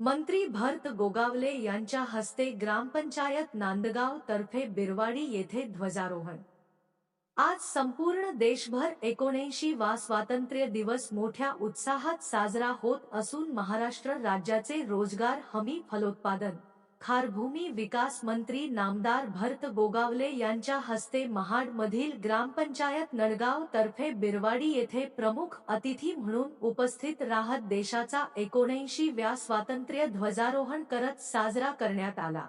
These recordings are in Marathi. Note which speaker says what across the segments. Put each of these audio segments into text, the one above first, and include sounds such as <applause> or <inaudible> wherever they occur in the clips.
Speaker 1: मंत्री भरत गोगावले यांच्या हस्ते ग्रामपंचायत नांदगाव तर्फे बिरवाडी येथे ध्वजारोहण. आज संपूर्ण देशभर एकोणऐंशी वा स्वातंत्र्य दिवस मोठ्या उत्साहात साजरा होत असून महाराष्ट्र राज्याचे रोजगार हमी फलोत्पादन. खारभूमी विकास मंत्री नामदार भरत गोगावले यांच्या हस्ते महाड मधील ग्रामपंचायत नळगाव तर्फे बिरवाडी येथे प्रमुख अतिथी म्हणून उपस्थित राहत देशाचा एकोणऐंशी व्या स्वातंत्र्य ध्वजारोहण करत साजरा करण्यात आला.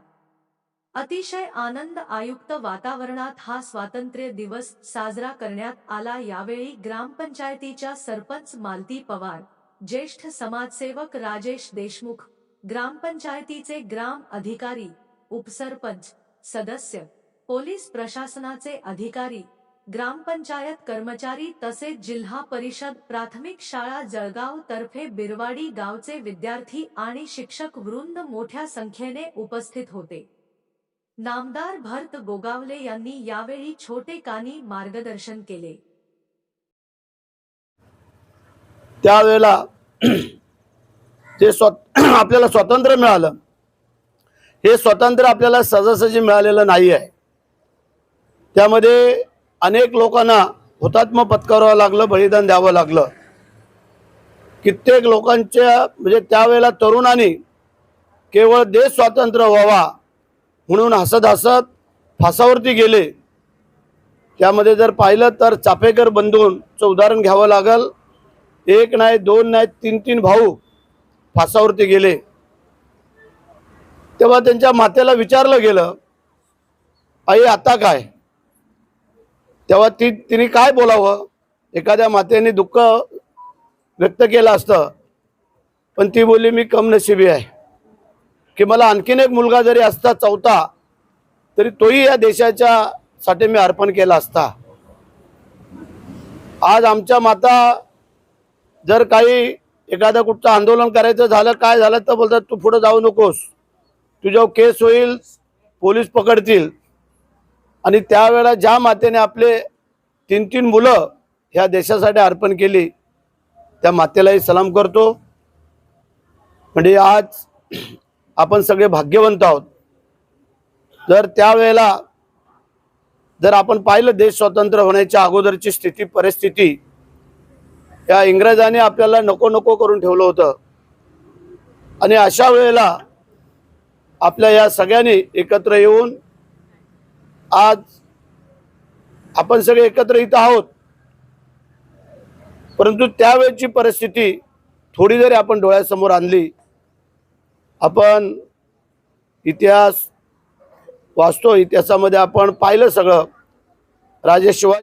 Speaker 1: अतिशय आनंद आयुक्त वातावरणात हा स्वातंत्र्य दिवस साजरा करण्यात आला. यावेळी ग्रामपंचायतीच्या सरपंच मालती पवार ज्येष्ठ समाजसेवक राजेश देशमुख ग्रामपंचायतीचे ग्राम अधिकारी उपसरपंच सदस्य पोलीस प्रशासनाचे अधिकारी ग्रामपंचायत कर्मचारी तसेच जिल्हा परिषद प्राथमिक शाळा जळगाव तर्फे बिरवाडी गावचे विद्यार्थी आणि शिक्षक वृंद मोठ्या संख्येने उपस्थित होते. नामदार भरत गोगावले यांनी यावेळी छोटे कानी मार्गदर्शन केले.
Speaker 2: त्यावेळेला जे स्व <clears throat> आपल्याला स्वातंत्र्य मिळालं हे स्वातंत्र्य आपल्याला सहजासहजी मिळालेलं नाही आहे. त्यामध्ये अनेक लोकांना हुतात्म पत्करावं लागलं बलिदान द्यावं लागलं. कित्येक लोकांच्या म्हणजे त्यावेळेला तरुणांनी केवळ देश स्वातंत्र्य व्हावा म्हणून हसत हसत फासावरती गेले. त्यामध्ये जर पाहिलं तर चाफेकर बंधूंचं उदाहरण घ्यावं लागल. एक नाही दोन नाही तीन तीन भाऊ फासावरती गेले. तेव्हा त्यांच्या मातेला विचारलं गेलं आई आता काय? तेव्हा ती तिने काय बोलावं? एखाद्या मातेने दुःख व्यक्त केलं असतं पण ती बोलली मी कमनशिबी आहे. की मला आणखीन एक मुलगा जरी असता चौथा तरी तोही या देशाच्या साठी मी अर्पण केला असता. आज आमच्या माता जर काही एखादं कुठचं आंदोलन करायचं झालं काय झालं तर बोलतात तू पुढं जाऊ नकोस. तुझ्यावर केस होईल पोलीस पकडतील. आणि त्यावेळेला ज्या मातेने आपले तीन तीन मुलं ह्या देशासाठी अर्पण केली त्या मातेलाही सलाम करतो. म्हणजे आज आपण सगळे भाग्यवंत आहोत. जर त्यावेळेला जर आपण पाहिलं देश स्वतंत्र होण्याच्या अगोदरची स्थिती परिस्थिती या इंग्रजांनी आपल्याला नको नको करून ठेवलं होतं. आणि अशा वेळेला आपल्या या सगळ्यांनी एकत्र येऊन आज आपण सगळे एकत्र इथं आहोत. परंतु त्यावेळची परिस्थिती थोडी जरी आपण डोळ्यासमोर आणली आपण इतिहास वाचतो इतिहासामध्ये आपण पाहिलं सगळं. राजे शिवाजी